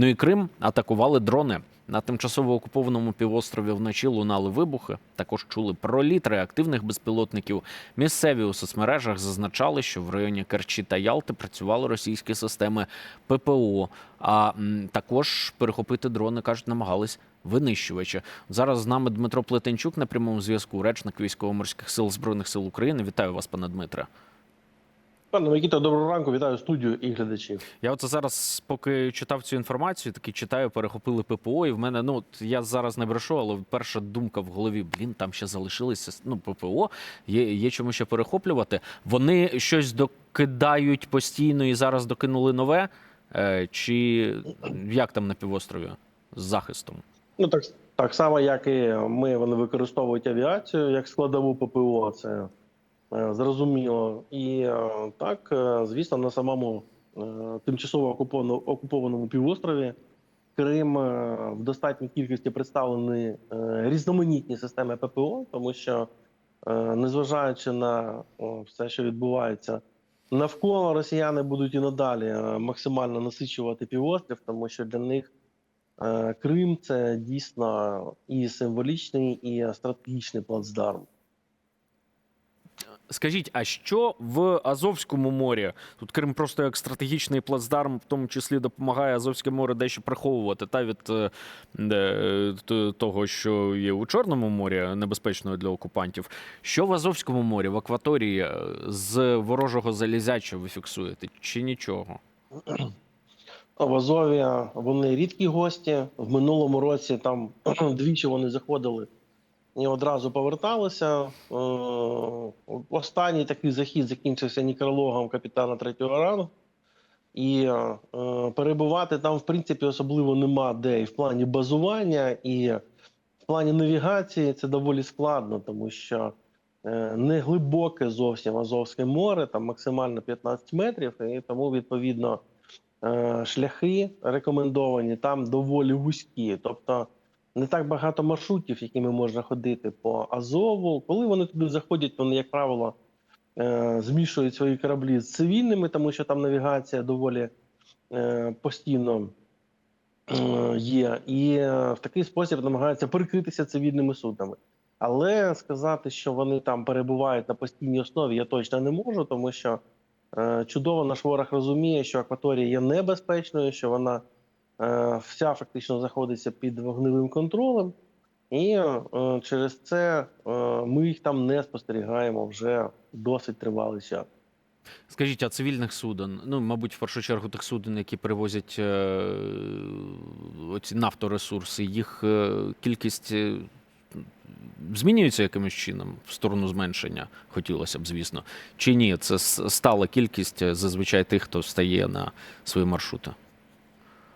Ну і Крим атакували дрони. На тимчасово окупованому півострові вночі лунали вибухи. Також чули проліт реактивних безпілотників. Місцеві у соцмережах зазначали, що в районі Керчі та Ялти працювали російські системи ППО. А також перехопити дрони кажуть, намагались винищувачі. Зараз з нами Дмитро Плетенчук на прямому зв'язку, речник військово-морських сил збройних сил України. Вітаю вас, пане Дмитре. Пане Микіто, доброго ранку, вітаю студію і глядачів. Я оце зараз, поки читав цю інформацію, таки читаю, перехопили ППО, і в мене ну я зараз не брешу, але перша думка в голові: блін, там ще залишилися ну, ППО, є, є чому ще перехоплювати. Вони щось докидають постійно і зараз докинули нове. Е, чи як там на півострові з захистом? Ну так, так само, як і ми, вони використовують авіацію як складову ППО, це зрозуміло. І е, так, е, звісно, на самому е, тимчасово окупованому, півострові Крим е, в достатній кількості представлені е, різноманітні системи ППО, тому що, е, незважаючи на все, що відбувається. Навколо росіяни будуть і надалі е, максимально насичувати півострів, тому що для них Е, Крим це дійсно і символічний, і стратегічний плацдарм. Скажіть, а що в Азовському морі? Тут Крим просто як стратегічний плацдарм, в тому числі допомагає Азовське море дещо приховувати та від е, е, того, що є у Чорному морі, небезпечною для окупантів. Що в Азовському морі, в акваторії е, з ворожого залізяча ви фіксуєте? Чи нічого? В Азові вони рідкі гості. В минулому році там двічі вони заходили і одразу поверталися. Останній такий захід закінчився нікрологом капітана третього рангу. І е, перебувати там, в принципі, особливо нема де і в плані базування, і в плані навігації це доволі складно, тому що е, не глибоке зовсім Азовське море, там максимально 15 метрів, і тому відповідно е, шляхи рекомендовані там доволі вузькі. Тобто не так багато маршрутів, якими можна ходити по Азову. Коли вони туди заходять, вони, як правило, е, змішують свої кораблі з цивільними, тому що там навігація доволі е, постійно е, є, і в такий спосіб намагаються перекритися цивільними суднами. Але сказати, що вони там перебувають на постійній основі, я точно не можу, тому що чудово наш ворог розуміє, що акваторія є небезпечною, що вона вся фактично знаходиться під вогневим контролем, і е, через це е, ми їх там не спостерігаємо вже досить тривалий час. Скажіть, а цивільних суден, ну, мабуть, в першу чергу тих суден, які перевозять е, оці нафторесурси, їх е, кількість е, змінюється якимось чином в сторону зменшення, хотілося б, звісно. Чи ні? Це стала кількість е, зазвичай тих, хто стає на свої маршрути.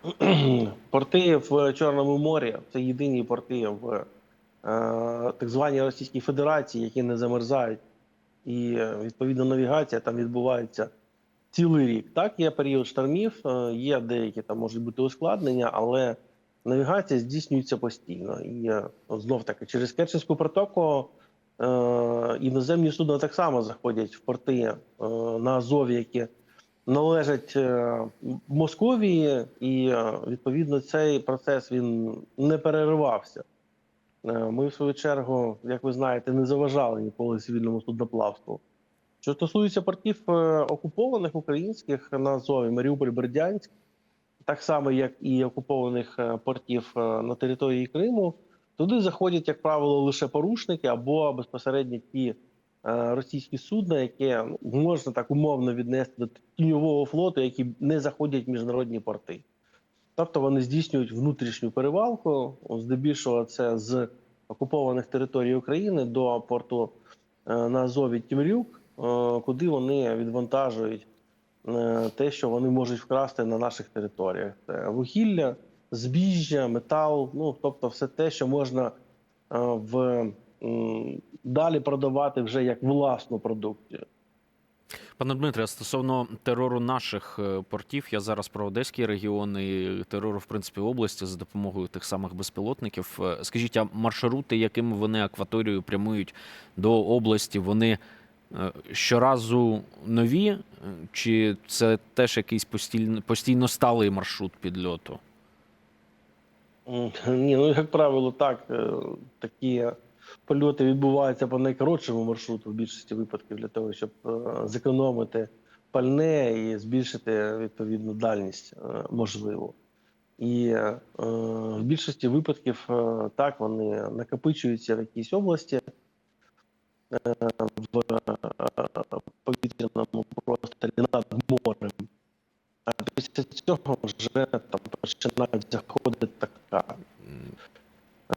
Порти в Чорному морі це єдині порти в е, так званій Російській Федерації, які не замерзають, і е, відповідно навігація там відбувається цілий рік. Так, є період штормів, е, є деякі там можуть бути ускладнення, але навігація здійснюється постійно. І знов таки через Керченську протоку іноземні судна так само заходять в порти на Азові, які належать е, Московії, і е, відповідно цей процес він не переривався. Е, Ми, в свою чергу, як ви знаєте, не заважали ніколи цивільному судноплавству. Що стосується портів окупованих українських на Азові, Маріуполь, Бердянськ, так само як і окупованих портів на території Криму, туди заходять, як правило, лише порушники або безпосередньо ті російські судна, які ну, можна так умовно віднести до тіньового флоту, які не заходять в міжнародні порти. Тобто вони здійснюють внутрішню перевалку, здебільшого це з окупованих територій України до порту е, на Азові Тімрюк, е, куди вони відвантажують е, те, що вони можуть вкрасти на наших територіях. Це вугілля, збіжжя, метал, ну тобто все те, що можна е, в далі продавати вже як власну продукцію. Пане Дмитре, стосовно терору наших е, портів, я зараз про Одеський регіон і терору, в принципі, області за допомогою тих самих безпілотників. Е, Скажіть, а маршрути, якими вони акваторією прямують до області, вони е, щоразу нові, чи це теж якийсь постійно, постійно сталий маршрут підльоту? Ні, ну як правило, так. Такі польоти відбуваються по найкоротшому маршруту в більшості випадків для того, щоб е, зекономити пальне і збільшити відповідну дальність е, можливо. І е, в більшості випадків е, так вони накопичуються в якійсь області е, в е, повітряному просторі над морем. А після цього вже там починають заходити така.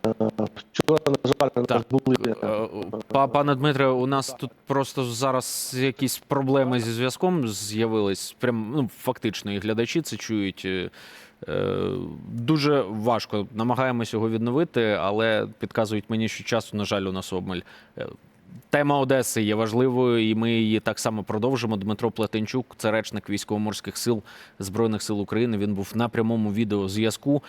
Е, Вчора, на жаль, у нас Так, були Е, е, па- Пане Дмитре, у нас тут просто зараз якісь проблеми зі зв'язком з'явились. Прям ну фактично, і глядачі це чують. Е, Дуже важко намагаємось його відновити, але підказують мені, що часу, на жаль, у нас обмаль. Тема Одеси є важливою, і ми її так само продовжимо. Дмитро Плетенчук, це речник військово-морських сил Збройних сил України. Він був на прямому відеозв'язку.